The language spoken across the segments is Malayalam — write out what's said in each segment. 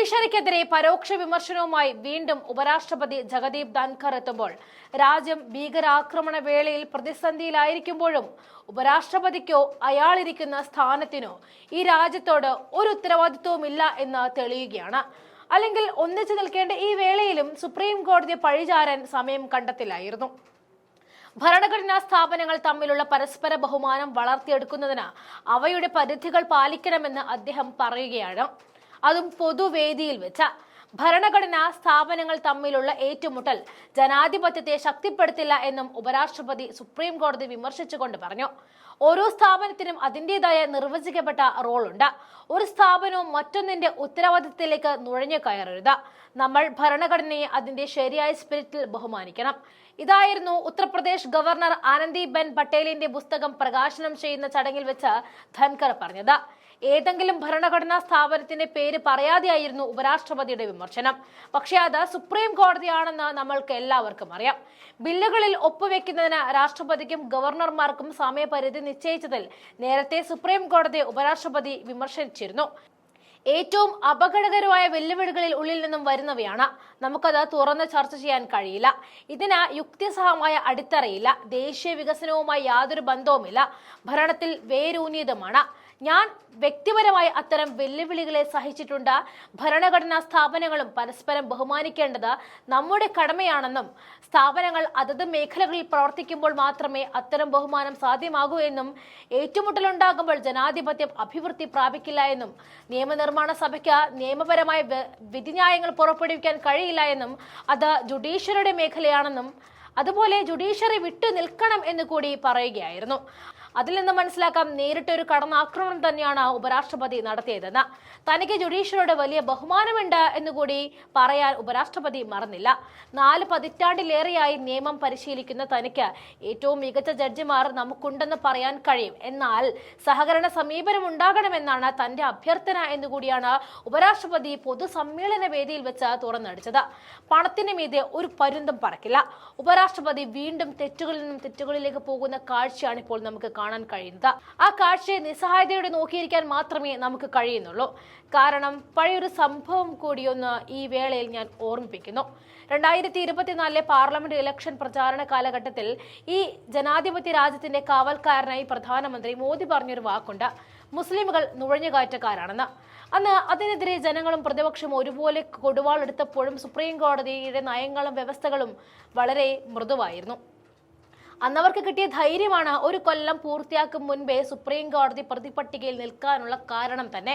ജുഡീഷ്യറിക്കെതിരെ പരോക്ഷ വിമർശനവുമായി വീണ്ടും ഉപരാഷ്ട്രപതി ജഗദീപ് ധൻഖർ എത്തുമ്പോൾ രാജ്യം ഭീകരാക്രമണ വേളയിൽ പ്രതിസന്ധിയിലായിരിക്കുമ്പോഴും ഉപരാഷ്ട്രപതിക്കോ അയാളിരിക്കുന്ന സ്ഥാനത്തിനോ ഈ രാജ്യത്തോട് ഒരു ഉത്തരവാദിത്വവുമില്ല എന്ന് തെളിയുകയാണ്. അല്ലെങ്കിൽ ഒന്നിച്ചു നിൽക്കേണ്ട ഈ വേളയിലും സുപ്രീം കോടതി പഴിചാരാൻ സമയം കണ്ടെത്തില്ലായിരുന്നു. ഭരണഘടനാ സ്ഥാപനങ്ങൾ തമ്മിലുള്ള പരസ്പര ബഹുമാനം വളർത്തിയെടുക്കുന്നതിന് അവയുടെ പരിധികൾ പാലിക്കണമെന്ന് അദ്ദേഹം പറയുകയാണ്. അതും പൊതുവേദിയിൽ വെച്ച ഭരണഘടനാ സ്ഥാപനങ്ങൾ തമ്മിലുള്ള ഏറ്റുമുട്ടൽ ജനാധിപത്യത്തെ ശക്തിപ്പെടുത്തില്ല എന്നും ഉപരാഷ്ട്രപതി സുപ്രീം കോടതി വിമർശിച്ചുകൊണ്ട് പറഞ്ഞു. ഓരോ സ്ഥാപനത്തിനും അതിന്റെതായ നിർവചിക്കപ്പെട്ട റോളുണ്ട്. ഒരു സ്ഥാപനവും മറ്റൊന്നിന്റെ ഉത്തരവാദിത്തത്തിലേക്ക് നുഴഞ്ഞു കയറരുത്. നമ്മൾ ഭരണഘടനയെ അതിന്റെ ശരിയായ സ്പിരിറ്റിൽ ബഹുമാനിക്കണം. ഇതായിരുന്നു ഉത്തർപ്രദേശ് ഗവർണർ ആനന്ദിബെൻ പട്ടേലിന്റെ പുസ്തകം പ്രകാശനം ചെയ്യുന്ന ചടങ്ങിൽ വെച്ച് ധൻകർ പറഞ്ഞത്. ഏതെങ്കിലും ഭരണഘടനാ സ്ഥാപനത്തിന്റെ പേര് പറയാതെയായിരുന്നു ഉപരാഷ്ട്രപതിയുടെ വിമർശനം. പക്ഷേ അത് സുപ്രീം കോടതിയാണെന്ന് നമ്മൾക്ക് എല്ലാവർക്കും അറിയാം. ബില്ലുകളിൽ ഒപ്പുവെക്കുന്നതിന് രാഷ്ട്രപതിക്കും ഗവർണർമാർക്കും സമയപരിധി നിശ്ചയിച്ചതിൽ നേരത്തെ സുപ്രീം കോടതി ഉപരാഷ്ട്രപതി വിമർശിച്ചിരുന്നു. ഏറ്റവും അപകടകരമായ വെല്ലുവിളികളിൽ ഉള്ളിൽ നിന്നും വരുന്നവയാണ്. നമുക്കത് തുറന്ന് ചർച്ച ചെയ്യാൻ കഴിയില്ല. ഇതിന് യുക്തിസഹമായ അടിത്തറയില്ല. ദേശീയ വികസനവുമായി യാതൊരു ബന്ധവുമില്ല. ഭരണത്തിൽ വേരൂന്നിയതുമാണ്. ഞാൻ വ്യക്തിപരമായി അത്തരം വെല്ലുവിളികളെ സഹിച്ചിട്ടുണ്ട്. ഭരണഘടനാ സ്ഥാപനങ്ങളും പരസ്പരം ബഹുമാനിക്കേണ്ടത് നമ്മുടെ കടമയാണെന്നും സ്ഥാപനങ്ങൾ അതത് മേഖലകളിൽ പ്രവർത്തിക്കുമ്പോൾ മാത്രമേ അത്തരം ബഹുമാനം സാധ്യമാകൂ എന്നും ഏറ്റുമുട്ടലുണ്ടാകുമ്പോൾ ജനാധിപത്യം അഭിവൃദ്ധി പ്രാപിക്കില്ല എന്നും നിയമനിർമ്മാണ സഭയ്ക്ക് നിയമപരമായ വിധിന്യായങ്ങൾ പുറപ്പെടുവിക്കാൻ കഴിയില്ല എന്നും അത് ജുഡീഷ്യറിയുടെ മേഖലയാണെന്നും അതുപോലെ ജുഡീഷ്യറി വിട്ടു നിൽക്കണം എന്ന് കൂടി പറയുകയായിരുന്നു. അതിൽ നിന്ന് മനസ്സിലാക്കാം നേരിട്ടൊരു കടന്നാക്രമണം തന്നെയാണ് ഉപരാഷ്ട്രപതി നടത്തിയതെന്ന്. തനിക്ക് ജുഡീഷ്യറിയുടെ വലിയ ബഹുമാനമുണ്ട് എന്നുകൂടി പറയാൻ ഉപരാഷ്ട്രപതി മറന്നില്ല. നാല് പതിറ്റാണ്ടിലേറെയായി നിയമം പരിശീലിക്കുന്ന തനിക്ക് ഏറ്റവും മികച്ച ജഡ്ജിമാർ നമുക്കുണ്ടെന്ന് പറയാൻ കഴിയും. എന്നാൽ സഹകരണ സമീപനം ഉണ്ടാകണമെന്നാണ് തന്റെ അഭ്യർത്ഥന എന്നുകൂടിയാണ് ഉപരാഷ്ട്രപതി പൊതുസമ്മേളന വേദിയിൽ വെച്ച് തുറന്നടിച്ചത്. പണത്തിന് മീതെ ഒരു പരുന്തും പറക്കില്ല ഉപരാഷ്ട്രപതി വീണ്ടും തെറ്റുകളിൽ നിന്നും തെറ്റുകളിലേക്ക് പോകുന്ന കാഴ്ചയാണ് ഇപ്പോൾ നമുക്ക് കാണാൻ കഴിയുന്നത്. ആ കാഴ്ചയെ നിസ്സഹായതയോടെ നോക്കിയിരിക്കാൻ മാത്രമേ നമുക്ക് കഴിയുന്നുള്ളൂ. കാരണം പഴയൊരു സംഭവം കൂടിയൊന്ന് ഈ വേളയിൽ ഞാൻ ഓർമ്മിപ്പിക്കുന്നു. രണ്ടായിരത്തി ഇരുപത്തിനാലിലെ പാർലമെന്റ് ഇലക്ഷൻ പ്രചാരണ കാലഘട്ടത്തിൽ ഈ ജനാധിപത്യ രാജ്യത്തിന്റെ കാവൽക്കാരനായി പ്രധാനമന്ത്രി മോദി പറഞ്ഞൊരു വാക്കുണ്ട്. മുസ്ലിമുകൾ നുഴഞ്ഞുകയറ്റക്കാരാണെന്ന്. അന്ന് അതിനെതിരെ ജനങ്ങളും പ്രതിപക്ഷവും ഒരുപോലെ കൊടുവാളെടുത്തപ്പോഴും സുപ്രീം കോടതിയുടെ നയങ്ങളും വ്യവസ്ഥകളും വളരെ മൃദുവായിരുന്നു. അന്നവർക്ക് കിട്ടിയ ധൈര്യമാണ് ഒരു കൊല്ലം പൂർത്തിയാക്കും മുൻപേ സുപ്രീം കോടതി പ്രതിപട്ടികയിൽ നിൽക്കാനുള്ള കാരണം തന്നെ.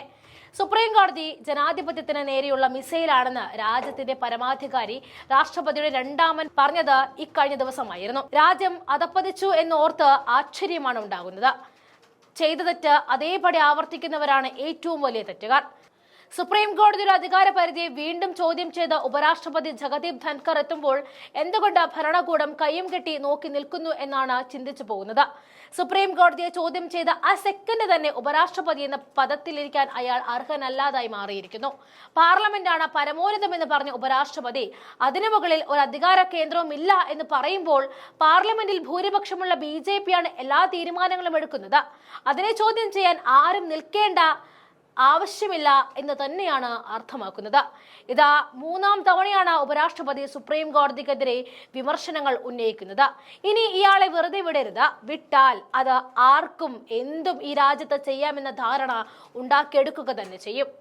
സുപ്രീം കോടതി ജനാധിപത്യത്തിന് നേരെയുള്ള മിസൈലാണെന്ന് രാജ്യത്തിന്റെ പരമാധികാരി രാഷ്ട്രപതിയുടെ രണ്ടാമൻ പറഞ്ഞത് ഇക്കഴിഞ്ഞ ദിവസമായിരുന്നു. രാജ്യം അതപ്പതിച്ചു എന്നോർത്ത് ആശ്ചര്യമാണ് ഉണ്ടാകുന്നത്. ചെയ്ത തെറ്റ് അതേപടി ആവർത്തിക്കുന്നവരാണ് ഏറ്റവും വലിയ തെറ്റുകാർ. സുപ്രീം കോടതിയുടെ അധികാര പരിധിയെ വീണ്ടും ചോദ്യം ചെയ്ത ഉപരാഷ്ട്രപതി ജഗദീപ് ധൻകർ എത്തുമ്പോൾ എന്തുകൊണ്ട് ഭരണകൂടം കയ്യും കെട്ടി നോക്കി നിൽക്കുന്നു എന്നാണ് ചിന്തിച്ചു പോകുന്നത്. സുപ്രീം കോടതിയെ ചോദ്യം ചെയ്ത ആ സെക്കൻഡ് തന്നെ ഉപരാഷ്ട്രപതി എന്ന പദത്തിലിരിക്കാൻ അയാൾ അർഹനല്ലാതായി മാറിയിരിക്കുന്നു. പാർലമെന്റാണ് പരമോന്നതമെന്ന് പറഞ്ഞ ഉപരാഷ്ട്രപതി അതിനു മുകളിൽ ഒരു അധികാര കേന്ദ്രവും ഇല്ല എന്ന് പറയുമ്പോൾ പാർലമെന്റിൽ ഭൂരിപക്ഷമുള്ള ബി ജെ പിയാണ് എല്ലാ തീരുമാനങ്ങളും എടുക്കുന്നത്. അതിനെ ചോദ്യം ചെയ്യാൻ ആരും നിൽക്കേണ്ട ആവശ്യമില്ല എന്ന് തന്നെയാണ് അർത്ഥമാക്കുന്നത്. ഇതാ മൂന്നാം തവണയാണ് ഉപരാഷ്ട്രപതി സുപ്രീം കോടതിക്കെതിരെ വിമർശനങ്ങൾ ഉന്നയിക്കുന്നത്. ഇനി ഇയാളെ വെറുതെ വിടരുത്. വിട്ടാൽ അത് ആർക്കും എന്തും ഈ രാജ്യത്ത് ചെയ്യാമെന്ന ധാരണ ഉണ്ടാക്കിയെടുക്കുക തന്നെ ചെയ്യും.